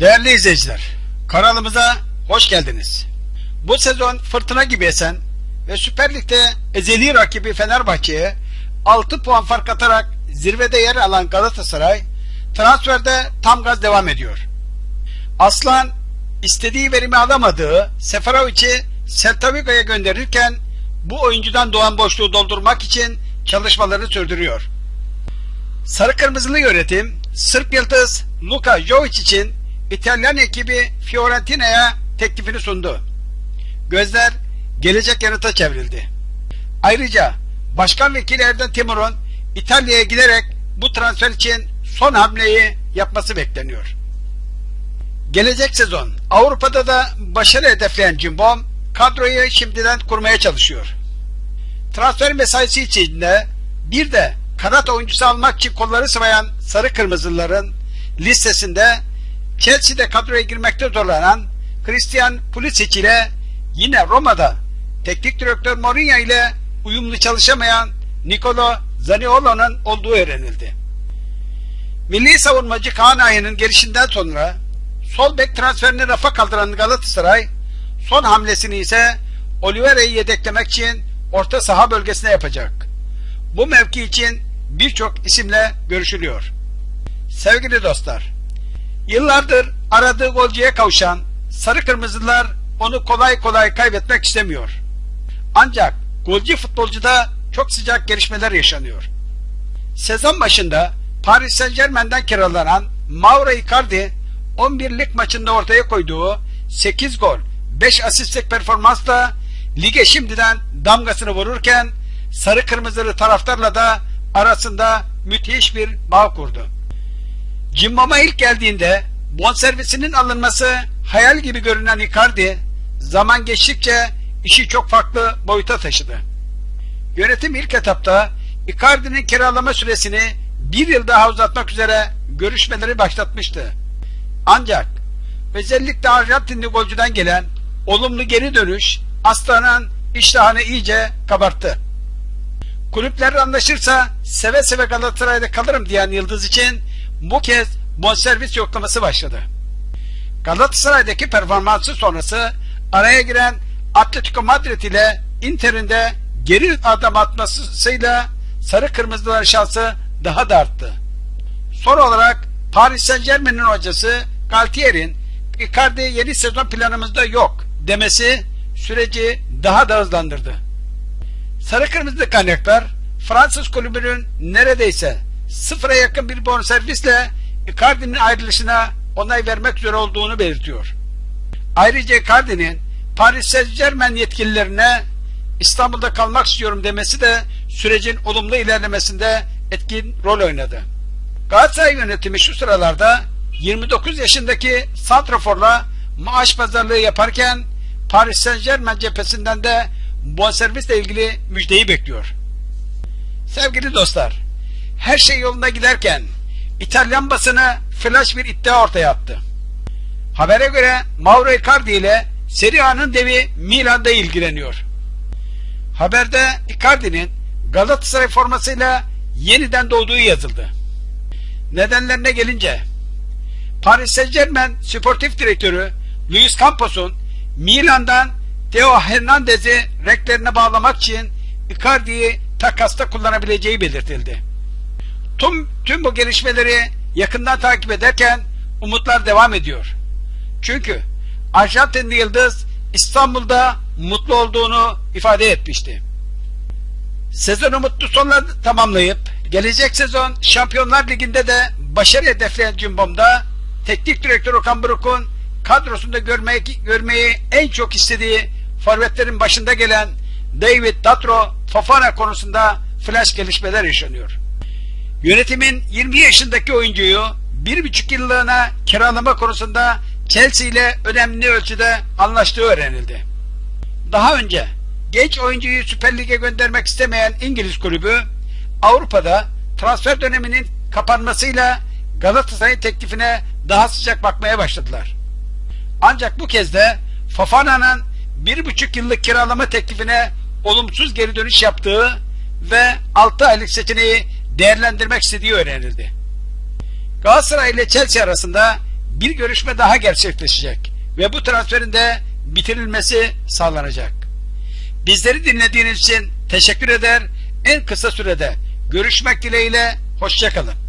Değerli izleyiciler, kanalımıza hoş geldiniz. Bu sezon fırtına gibi esen ve Süper Lig'de ezeli rakibi Fenerbahçe'ye 6 puan fark atarak zirvede yer alan Galatasaray transferde tam gaz devam ediyor. Aslan istediği verimi alamadığı Seferovic'i Celta Vigo'ya gönderirken bu oyuncudan doğan boşluğu doldurmak için çalışmalarını sürdürüyor. Sarı Kırmızılı yönetim Sırp yıldız Luka Jovic için İtalyan ekibi Fiorentina'ya teklifini sundu. Gözler gelecek yanıta çevrildi. Ayrıca Başkan Vekili Erdem Timur'un İtalya'ya giderek bu transfer için son hamleyi yapması bekleniyor. Gelecek sezon Avrupa'da da başarı hedefleyen Cimbom kadroyu şimdiden kurmaya çalışıyor. Transfer mesaisi içinde bir de kanat oyuncusu almak için kolları sıvayan sarı kırmızıların listesinde Chelsea'de kadroya girmekte zorlanan Christian Pulisic ile yine Roma'da teknik direktör Mourinho ile uyumlu çalışamayan Nicolo Zaniolo'nun olduğu öğrenildi. Milli savunmacı Kaan Ayı'nın gelişinden sonra sol bek transferini rafa kaldıran Galatasaray son hamlesini ise Oliveira'yı yedeklemek için orta saha bölgesine yapacak. Bu mevki için birçok isimle görüşülüyor. Sevgili dostlar, yıllardır aradığı golcüye kavuşan sarı kırmızılar onu kolay kolay kaybetmek istemiyor. Ancak golcü futbolcuda çok sıcak gelişmeler yaşanıyor. Sezon başında Paris Saint Germain'den kiralanan Mauro Icardi 11 lig maçında ortaya koyduğu 8 gol 5 asistlik performansla lige şimdiden damgasını vururken sarı kırmızılı taraftarla da arasında müthiş bir bağ kurdu. Cimbom'a ilk geldiğinde bonservisinin alınması hayal gibi görünen Icardi zaman geçtikçe işi çok farklı boyuta taşıdı. Yönetim ilk etapta Icardi'nin kiralama süresini bir yıl daha uzatmak üzere görüşmeleri başlatmıştı. Ancak özellikle Arjantinli golcüden gelen olumlu geri dönüş Aslan'ın iştahını iyice kabarttı. Kulüpler anlaşırsa seve seve Galatasaray'da kalırım diyen Yıldız için bu kez bonservis yoklaması başladı. Galatasaray'daki performansı sonrası araya giren Atletico Madrid ile Inter'in de geri adım atmasıyla sarı kırmızılar şansı daha da arttı. Son olarak Paris Saint Germain'in hocası Galtier'in Icardi yeni sezon planımızda yok demesi süreci daha da hızlandırdı. Sarı kırmızı kaynaklar Fransız kulübünün neredeyse sıfıra yakın bir bonservisle Icardi'nin ayrılışına onay vermek üzere olduğunu belirtiyor. Ayrıca Icardi'nin Paris Saint Germain yetkililerine İstanbul'da kalmak istiyorum demesi de sürecin olumlu ilerlemesinde etkin rol oynadı. Galatasaray yönetimi şu sıralarda 29 yaşındaki Santrafor'la maaş pazarlığı yaparken Paris Saint Germain cephesinden de bonservisle ilgili müjdeyi bekliyor. Sevgili dostlar, her şey yolunda giderken İtalyan basını flash bir iddia ortaya attı. Habere göre Mauro Icardi ile Serie A'nın devi Milan'da ilgileniyor. Haberde Icardi'nin Galatasaray formasıyla yeniden doğduğu yazıldı. Nedenlerine gelince Paris Saint Germain sportif direktörü Luis Campos'un Milan'dan Theo Hernandez'i renklerine bağlamak için Icardi'yi takasta kullanabileceği belirtildi. Tüm, tüm bu gelişmeleri yakından takip ederken umutlar devam ediyor. Çünkü Arjantinli Yıldız İstanbul'da mutlu olduğunu ifade etmişti. Sezonu mutlu sonla tamamlayıp gelecek sezon Şampiyonlar Ligi'nde de başarı hedefleyen Cimbom'da teknik direktör Okan Buruk'un kadrosunda görmeyi, görmeyi en çok istediği forvetlerin başında gelen David Datro Fofana konusunda flash gelişmeler yaşanıyor. Yönetimin 20 yaşındaki oyuncuyu bir buçuk yıllığına kiralama konusunda Chelsea ile önemli ölçüde anlaştığı öğrenildi. Daha önce genç oyuncuyu Süper Lig'e göndermek istemeyen İngiliz kulübü Avrupa'da transfer döneminin kapanmasıyla Galatasaray teklifine daha sıcak bakmaya başladılar. Ancak bu kez de Fofana'nın bir buçuk yıllık kiralama teklifine olumsuz geri dönüş yaptığı ve 6 aylık seçeneği değerlendirmek istediği öğrenildi. Galatasaray ile Chelsea arasında bir görüşme daha gerçekleşecek ve bu transferin de bitirilmesi sağlanacak. Bizleri dinlediğiniz için teşekkür eder. En kısa sürede görüşmek dileğiyle hoşçakalın.